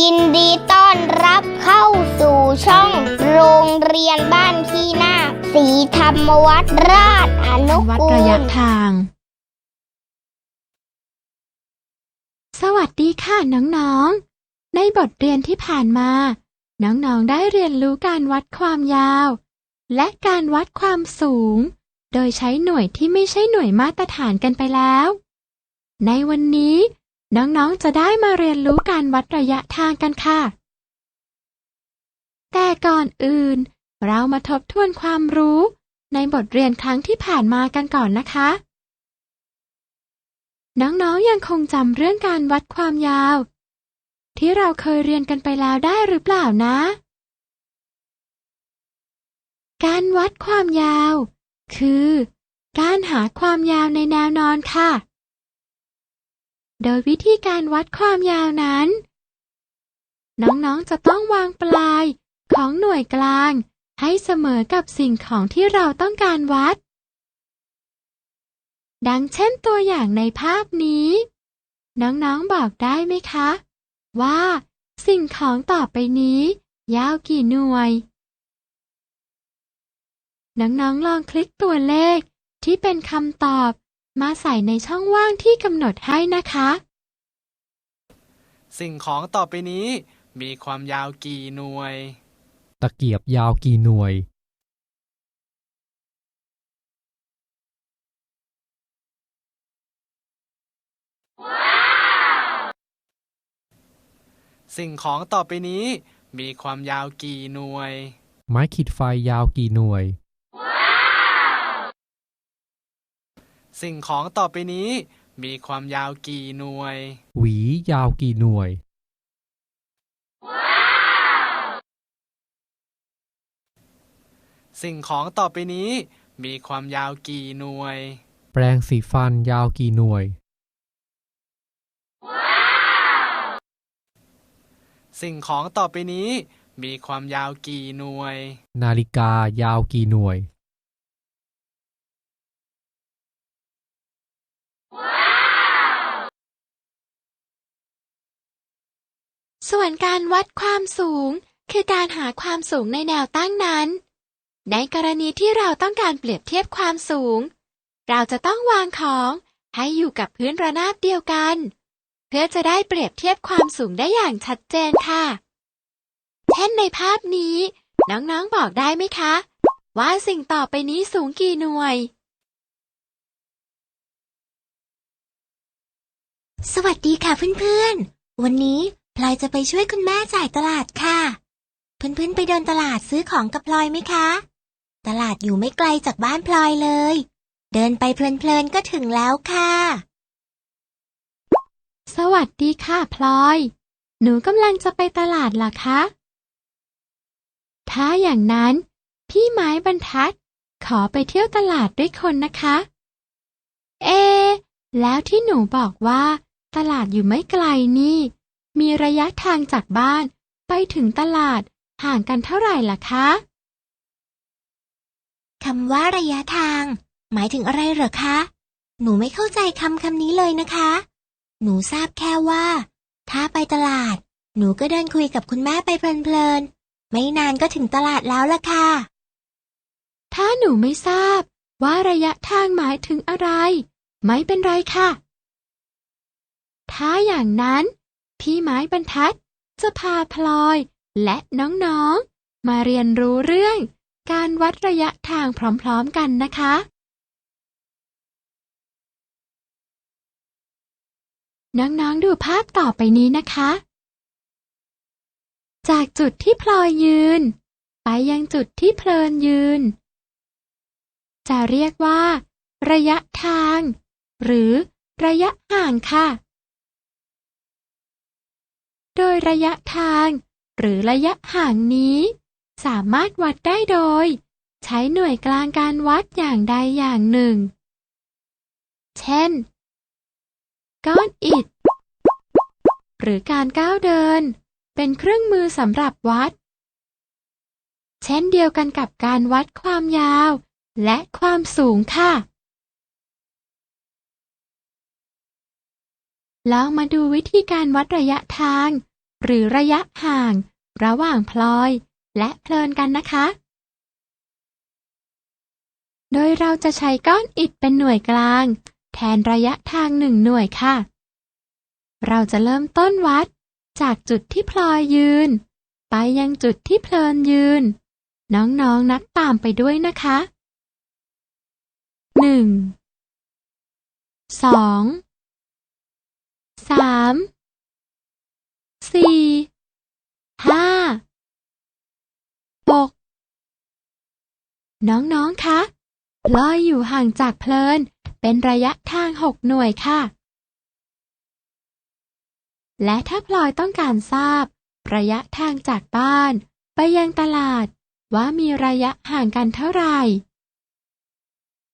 ยินดีต้อนรับเข้าสู่ช่องโรงเรียนบ้านขี้นาคสีธรรมวัดราชอนุวัดกูระยะลทาง สวัสดีค่ะน้องๆ ในบทเรียนที่ผ่านมา น้องๆ ได้เรียนรู้การวัดความยาว และการวัดความสูง โดยใช้หน่วยที่ไม่ใช่หน่วยมาตรฐานกันไปแล้ว ในวันนี้ น้องๆ จะได้มาเรียนรู้การวัดระยะทางกันค่ะ แต่ก่อนอื่น เรามาทบทวนความรู้ ในบทเรียนครั้งที่ผ่านมากันก่อนนะคะ น้องๆ ยังคงจำเรื่องการวัดความยาว ที่เราเคยเรียนกันไปแล้วได้หรือเปล่านะ การวัดความยาว คือ การหาความยาวในแนวนอนค่ะ โดยวิธีการวัดความยาวนั้น น้องๆจะต้องวางปลายของหน่วยกลาง ให้เสมอกับสิ่งของที่เราต้องการวัด ดังเช่นตัวอย่างในภาพนี้ น้องๆบอกได้ไหมคะ ว่า สิ่งของต่อไปนี้ ยาวกี่หน่วย น้องๆลองคลิกตัวเลขที่เป็นคำตอบ มาใส่ในช่องว่างที่กำหนดให้นะคะ สิ่งของต่อไปนี้ มีความยาวกี่หน่วย ตะเกียบยาวกี่หน่วย สิ่งของต่อไปนี้ มีความยาวกี่หน่วย ไม้ขีดไฟยาวกี่หน่วย สิ่งของต่อไปนี้ มีความยาวกี่หน่วย หวียาวกี่หน่วย สิ่งของต่อไปนี้ มีความยาวกี่หน่วย แปรงสีฟันยาวกี่หน่วย สิ่งของต่อไปนี้ มีความยาวกี่หน่วย นาฬิกายาวกี่หน่วย ส่วนการวัดความสูง คือการหาความสูงในแนวตั้งนั้น ในกรณีที่เราต้องการเปรียบเทียบความสูง เราจะต้องวางของให้อยู่กับพื้นระนาบเดียวกัน เพื่อจะได้เปรียบเทียบความสูงได้อย่างชัดเจนค่ะ เช่นในภาพนี้ น้องๆบอกได้ไหมคะ ว่าสิ่งต่อไปนี้สูงกี่หน่วย สวัสดีค่ะเพื่อนๆ วันนี้ พลอยจะไปช่วยคุณแม่จ่ายตลาดค่ะ เพื่อนๆไปเดินตลาดซื้อของกับพลอยไหมคะ ตลาดอยู่ไม่ไกลจากบ้านพลอยเลย เดินไปเพลินๆก็ถึงแล้วค่ะ สวัสดีค่ะพลอย หนูกำลังจะไปตลาดเหรอคะ ถ้าอย่างนั้น พี่ไม้บรรทัด ขอไปเที่ยวตลาดด้วยคนนะคะ เอ แล้วที่หนูบอกว่า ตลาดอยู่ไม่ไกลนี่ มีระยะทางจากบ้านไปถึงตลาดห่างกันเท่าไหร่ล่ะคะคำว่าระยะทาง หมายถึงอะไรเหรอคะ หนูไม่เข้าใจคำคำนี้เลยนะคะ หนูทราบแค่ว่า ถ้าไปตลาด หนูก็เดินคุยกับคุณแม่ไปเพลินๆ ไม่นานก็ถึงตลาดแล้วล่ะค่ะ ถ้าหนูไม่ทราบว่าระยะทางหมายถึงอะไร ไม่เป็นไรค่ะ ถ้าอย่างนั้น พี่ไม้บรรทัด จะพาพลอยและน้องๆ มาเรียนรู้เรื่อง การวัดระยะทางพร้อมๆกันนะคะ น้องๆดูภาพต่อไปนี้นะคะ จากจุดที่พลอยยืน ไปยังจุดที่เพลินยืน จะเรียกว่า ระยะทาง หรือระยะห่างค่ะ โดยระยะทางหรือระยะห่างนี้ สามารถวัดได้โดย ใช้หน่วยกลางการวัดอย่างใดอย่างหนึ่ง เช่น ก้อนอิฐ หรือการก้าวเดิน เป็นเครื่องมือสำหรับวัด เช่นเดียวกันกับการวัดความยาว และความสูงค่ะ ลองมาดูวิธีการวัดระยะทาง หรือระยะห่าง ระหว่างพลอย และเพลินกันนะคะ โดยเราจะใช้ก้อนอิฐเป็นหน่วยกลาง แทนระยะทางหนึ่งหน่วยค่ะ เราจะเริ่มต้นวัด จากจุดที่พลอยยืน ไปยังจุดที่เพลินยืน น้องๆนนับตามไปด้วยนะคะหนึ่งสอง สามสี่ห้าหกน้องๆ คะ ลอยอยู่ห่างจากเพลิน เป็นระยะทางหกหน่วยค่ะ และถ้าพลอยต้องการทราบ ระยะทางจากบ้าน ไปยังตลาด ว่ามีระยะห่างกันเท่าไหร่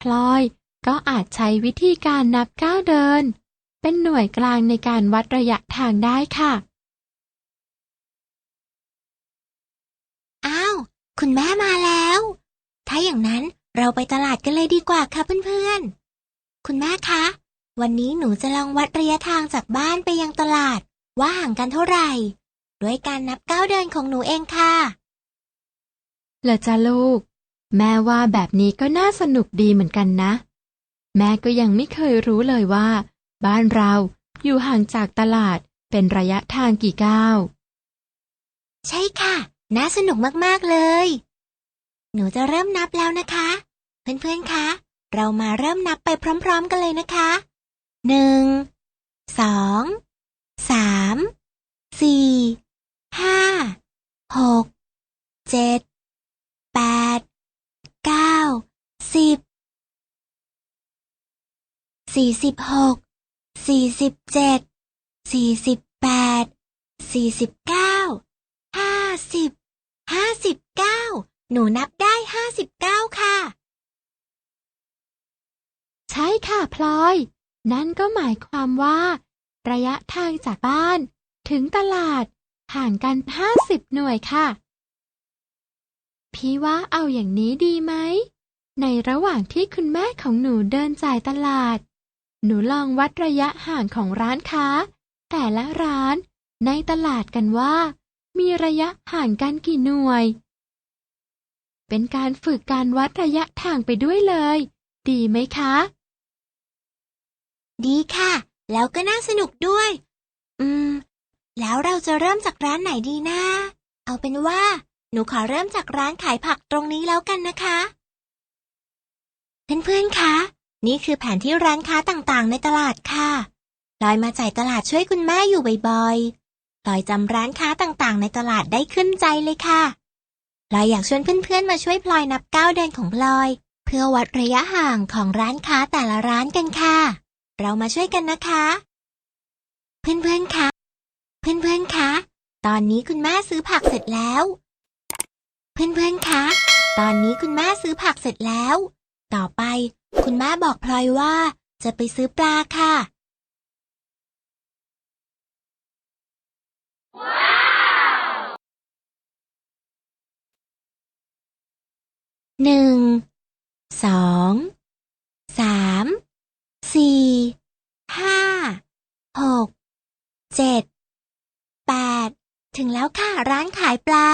พลอยก็อาจใช้วิธีการนับก้าวเดิน เป็นหน่วยกลางในการวัดระยะทางได้ค่ะ อ้าว คุณแม่มาแล้ว ถ้าอย่างนั้นเราไปตลาดกันเลยดีกว่าค่ะเพื่อนๆ คุณแม่คะ วันนี้หนูจะลองวัดระยะทางจากบ้านไปยังตลาด ว่าห่างกันเท่าไหร่ ด้วยการนับก้าวเดินของหนูเองค่ะเหรอจ้าลูก แม่ว่าแบบนี้ก็น่าสนุกดีเหมือนกันนะ แม่ก็ยังไม่เคยรู้เลยว่า บ้านเราอยู่ห่างจากตลาดเป็นระยะทางกี่ก้าว ใช่ค่ะ น่าสนุกมาก ๆ เลย หนูจะเริ่มนับแล้วนะคะ เพื่อน ๆ คะ เรามาเริ่มนับไปพร้อม ๆ กันเลยนะคะ หนึ่ง สอง สาม สี่ ห้า หก เจ็ด แปด เก้า สิบ สี่สิบหก สี่สิบเจ็ด สี่สิบแปด สี่สิบเก้า ห้าสิบ ห้าสิบเก้า หนูนับได้ห้าสิบเก้าค่ะ ใช่ค่ะพลอย นั่นก็หมายความว่า ระยะทางจากบ้าน ถึงตลาด ห่างกัน50หน่วยค่ะ พี่ว่าเอาอย่างนี้ดีไหม ในระหว่างที่คุณแม่ของหนูเดินจ่ายตลาด หนูลองวัดระยะห่างของร้านค้า แต่ละร้าน ในตลาดกันว่า มีระยะห่างกันกี่หน่วย เป็นการฝึกการวัดระยะทางไปด้วยเลย ดีไหมคะ ดีค่ะ แล้วก็น่าสนุกด้วย อืม แล้วเราจะเริ่มจากร้านไหนดีนะ เอาเป็นว่า หนูขอเริ่มจากร้านขายผักตรงนี้แล้วกันนะคะ เพื่อนๆคะ นี่คือแผนที่ร้านค้าต่างๆ ในตลาดค่ะลอยมาจ่ายตลาดช่วยคุณแม่อยู่บ่อยๆลอยจำร้านค้าต่างๆ ในตลาดได้ขึ้นใจเลยค่ะลอยอยากชวนเพื่อนๆ มาช่วยพลอยนับก้าวเดินของพลอย เพื่อวัดระยะห่างของร้านค้าแต่ละร้านกันค่ะ เรามาช่วยกันนะคะ เพื่อนๆคะเพื่อนๆคะตอนนี้คุณแม่ซื้อผักเสร็จแล้ว เพื่อนๆคะตอนนี้คุณแม่ซื้อผักเสร็จแล้ว ต่อไป คุณแม่บอกพลอยว่าจะไปซื้อปลาค่ะ หนึ่ง สอง สาม สี่ ห้า หก เจ็ด แปด ถึงแล้วค่ะร้านขายปลา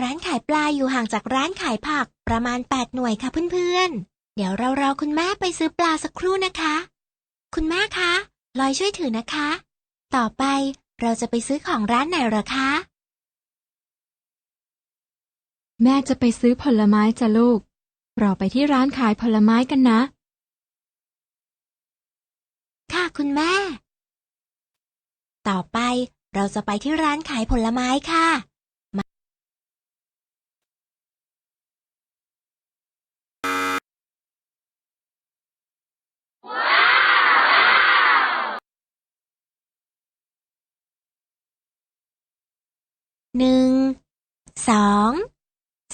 ร้านขายปลาอยู่ห่างจากร้านขายผักประมาณแปดหน่วยค่ะเพื่อนๆ เดี๋ยวเรารอคุณแม่ไปซื้อปลาสักครู่นะคะ คุณแม่คะลอยช่วยถือนะคะ ต่อไปเราจะไปซื้อของร้านไหนเหรอคะ แม่จะไปซื้อผลไม้จ้ะลูก เราไปที่ร้านขายผลไม้กันนะ ค่ะคุณแม่ ต่อไปเราจะไปที่ร้านขายผลไม้ค่ะ หนึ่ง สอง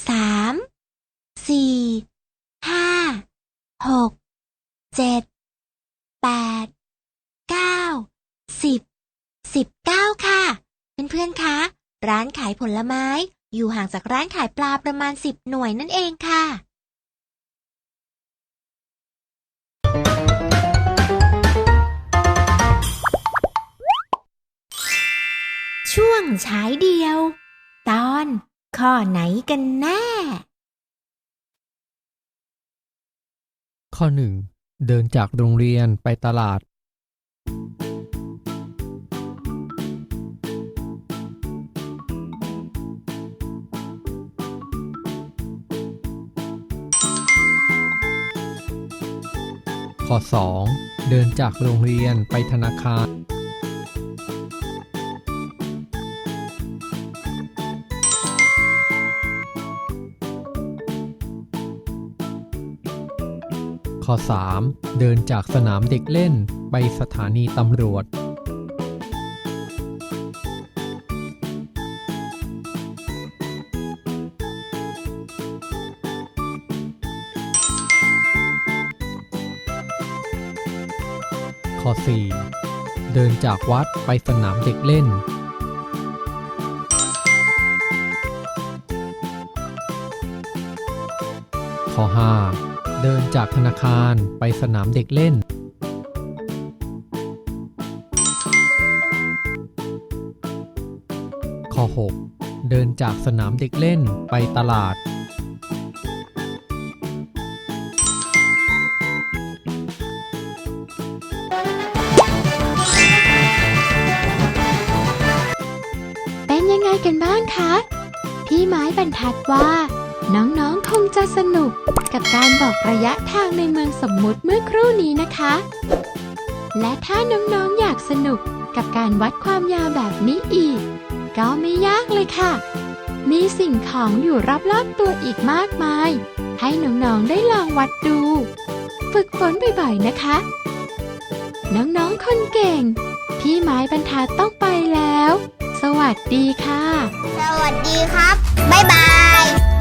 สามสี่ห้าหกเจ็ดแปดเก้าสิบสิบเก้าค่ะ เพื่อนๆคะร้านขายผลไม้ อยู่ห่างจากร้านขายปลาประมาณสิบหน่วยนั่นเองค่ะชช่วงฉายเดียว ตอน ข้อไหนกันแน่ ข้อหนึ่งเดินจากโรงเรียนไปตลาด ข้อ 2 เดินจากโรงเรียนไปธนาคาร ข้อ 3 เดินจากสนามเด็กเล่นไปสถานีตำรวจ ข้อ 4 เดินจากวัดไปสนามเด็กเล่นข้อ 5 เดินจากธนาคารไปสนามเด็กเล่น ข้อ 6 เดินจากสนามเด็กเล่นไปตลาด เป็นยังไงกันบ้างคะ พี่ไม้บรรทัดว่า น้องๆคงจะสนุก กับการบอกระยะทางในเมืองสมมุติเมื่อครู่นี้นะคะ และถ้าน้องๆอยากสนุกกับการวัดความยาวแบบนี้อีก ก็ไม่ยากเลยค่ะ มีสิ่งของอยู่รอบๆตัวอีกมากมาย ให้น้องๆได้ลองวัดดู ฝึกฝนบ่อยๆนะคะ น้องๆคนเก่ง พี่ไม้บรรทัดต้องไปแล้ว สวัสดีค่ะ สวัสดีครับ บ๊ายบาย